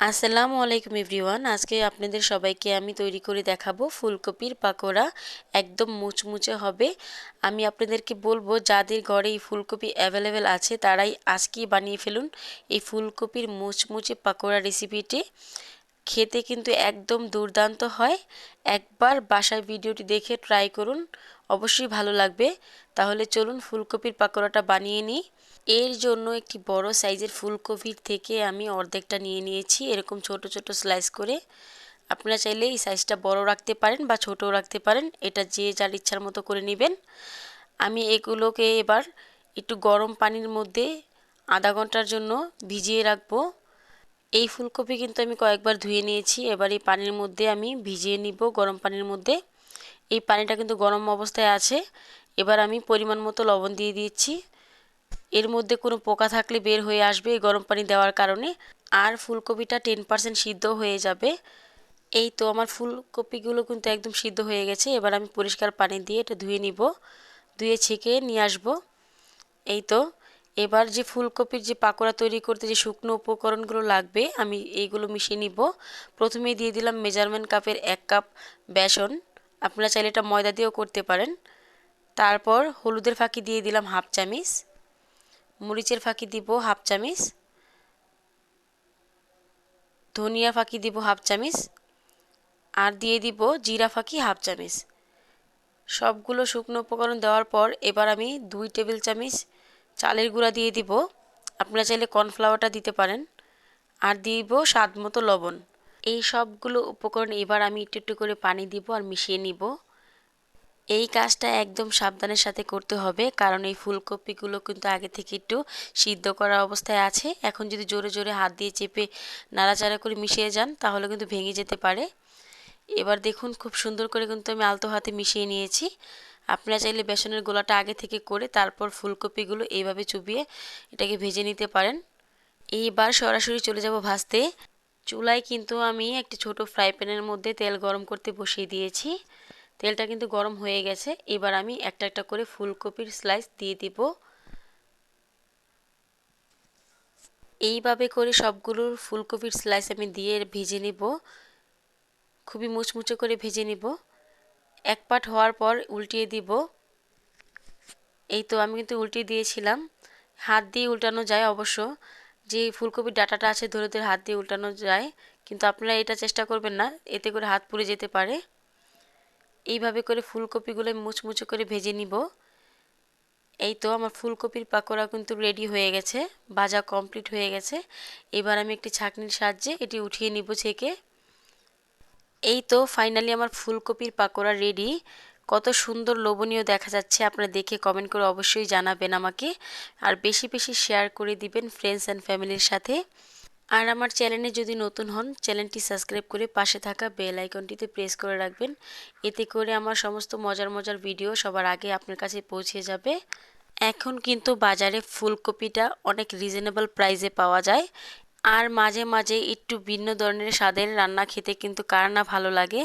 আসসালামু আলাইকুম এভরিওয়ান। আজকে আপনাদের সবাইকে আমি তৈরি করে দেখাবো ফুলকপির পাকোড়া। একদম মুচমুচে হবে। আমি আপনাদেরকে বলব, যাদের ঘরে এই ফুলকপি অ্যাভেলেবেল আছে, তারাই আজকেই বানিয়ে ফেলুন এই ফুলকপির মুচমুচে পাকোড়া রেসিপিটি খেতে কিন্তু একদম দুর্দান্ত হয়। একবার বাসায় ভিডিওটি দেখে ট্রাই করুন। অবশ্যই ভালো লাগবে। তাহলে চলুন ফুলকপির পাকোড়াটা বানিয়ে নিই। এর জন্য একটি বড় সাইজের ফুলকপির থেকে আমি অর্ধেকটা নিয়ে নিয়েছি। এরকম ছোট ছোট স্লাইস করে আপনারা চাইলে এই সাইজটা বড় রাখতে পারেন বা ছোটও রাখতে পারেন। এটা যে যার ইচ্ছার মতো করে নেবেন। আমি এগুলোকে এবার একটু গরম পানির মধ্যে আধা ঘণ্টার জন্য ভিজিয়ে রাখব। এই ফুলকপি কিন্তু আমি কয়েকবার ধুয়ে নিয়েছি। এবার এই পানির মধ্যে আমি ভিজিয়ে নিব গরম পানির মধ্যে। এই পানিটা কিন্তু গরম অবস্থায় আছে। এবার আমি পরিমাণ মতো লবণ দিয়ে দিচ্ছি এর মধ্যে কোনো পোকা থাকলে বের হয়ে আসবে এই গরম পানি দেওয়ার কারণে। আর ফুলকপিটা টেন পার্সেন্ট সিদ্ধ হয়ে যাবে। এই তো আমার ফুলকপিগুলো কিন্তু একদম সিদ্ধ হয়ে গেছে। এবার আমি পরিষ্কার পানি দিয়ে এটা ধুয়ে নিব। ধুয়ে ছেঁকে নিয়ে আসব। এই তো, এবার যে ফুলকপির যে পাকোড়া তৈরি করতে যে শুকনো উপকরণগুলো লাগবে, আমি এইগুলো মিশিয়ে নিব। প্রথমে দিয়ে দিলাম মেজারমেন্ট কাপের এক কাপ বেসন। আপনারা চাইলে এটা ময়দা দিয়েও করতে পারেন। তারপর হলুদের ফাঁকি দিয়ে দিলাম হাফ চামিচ। মরিচের ফাঁকি দিব হাফ চামিচ। ধনিয়া ফাঁকি দিব হাফ চামিচ। আর দিয়ে দিব জিরা ফাঁকি হাফ চামিচ। সবগুলো শুকনো উপকরণ দেওয়ার পর এবার আমি দুই টেবিল চামিচ চালের গুঁড়া দিয়ে দিব। আপনারা চাইলে কর্নফ্লাওয়ারটা দিতে পারেন। আর দিব স্বাদ মতো লবণ। এই সবগুলো উপকরণ এবার আমি একটু একটু করে পানি দিব আর মিশিয়ে নিব। এই কাজটা একদম সাবধানের সাথে করতে হবে। কারণ এই ফুলকপিগুলো কিন্তু আগে থেকে একটু সিদ্ধ করা অবস্থায় আছে। এখন যদি জোরে জোরে হাত দিয়ে চেপে নাড়াচাড়া করে মিশিয়ে যান, তাহলে কিন্তু ভেঙে যেতে পারে। এবার দেখুন, খুব সুন্দর করে কিন্তু আমি আলতো হাতে মিশিয়ে নিয়েছি। আপনারা চাইলে বেসনের গোলাটা আগে থেকে করে তারপর ফুলকপিগুলো এইভাবে চুবিয়ে এটাকে ভেজে নিতে পারেন। এইবার সরাসরি চলে যাব ভাজতে। চুলায় কিন্তু আমি একটি ছোট ফ্রাই প্যানের মধ্যে তেল গরম করতে বসিয়ে দিয়েছি। তেলটা কিন্তু গরম হয়ে গেছে। এবার আমি একটা একটা করে ফুলকপির স্লাইস দিয়ে দিব। এইভাবে করে সবগুলোর ফুলকপির স্লাইস আমি দিয়ে ভেজে নিব। খুবই মুচমুচে করে ভেজে নিব। এক পাট হওয়ার পর উল্টিয়ে দিব। এই তো আমি কিন্তু উল্টিয়ে দিয়েছিলাম। হাত দিয়ে উল্টানো যায় অবশ্য। যে ফুলকপির ডাটাটা আছে ধরে ধরে হাত দিয়ে উল্টানো যায়। কিন্তু আপনারা এটা চেষ্টা করবেন না, এতে করে হাত পুড়ে যেতে পারে। এইভাবে করে ফুলকপিগুলো মুচমুচে করে ভেজে নিব। এই তো আমার ফুলকপির পাকোড়া কিন্তু রেডি হয়ে গেছে, ভাজা কমপ্লিট হয়ে গেছে। এবার আমি একটি ছাঁকনির সাহায্যে এটি উঠিয়ে নিব ছেঁকে। এই তো ফাইনালি আমার ফুলকপির পাকোড়া রেডি কত সুন্দর লোভনীয় দেখা যাচ্ছে, আপনারা দেখে কমেন্ট করে অবশ্যই জানাবেন আমাকে। আর বেশি বেশি শেয়ার করে দিবেন ফ্রেন্ডস অ্যান্ড ফ্যামিলির সাথে। আর আমার চ্যানেলে যদি নতুন হন, চ্যানেলটি সাবস্ক্রাইব করে পাশে থাকা বেল আইকনটিতে প্রেস করে রাখবেন। এতে করে আমার সমস্ত মজার মজার ভিডিও সবার আগে আপনার কাছে পৌঁছে যাবে। এখন কিন্তু বাজারে ফুলকপিটা অনেক রিজনেবল প্রাইসে পাওয়া যায়। আর মাঝে মাঝে একটু ভিন্ন ধরনের স্বাদের রান্না খেতে কিন্তু কার না ভালো লাগে,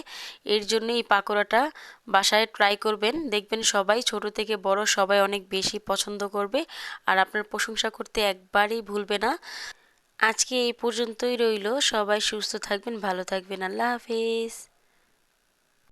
এর জন্য এই পাকোড়াটা বাসায় ট্রাই করবেন। দেখবেন সবাই, ছোট থেকে বড় সবাই অনেক বেশি পছন্দ করবে। আর আপনার প্রশংসা করতে একবারই ভুলবে না। আজকে এই পর্যন্তই রইল। সবাই সুস্থ থাকবেন ভালো থাকবেন। আল্লাহ হাফিজ।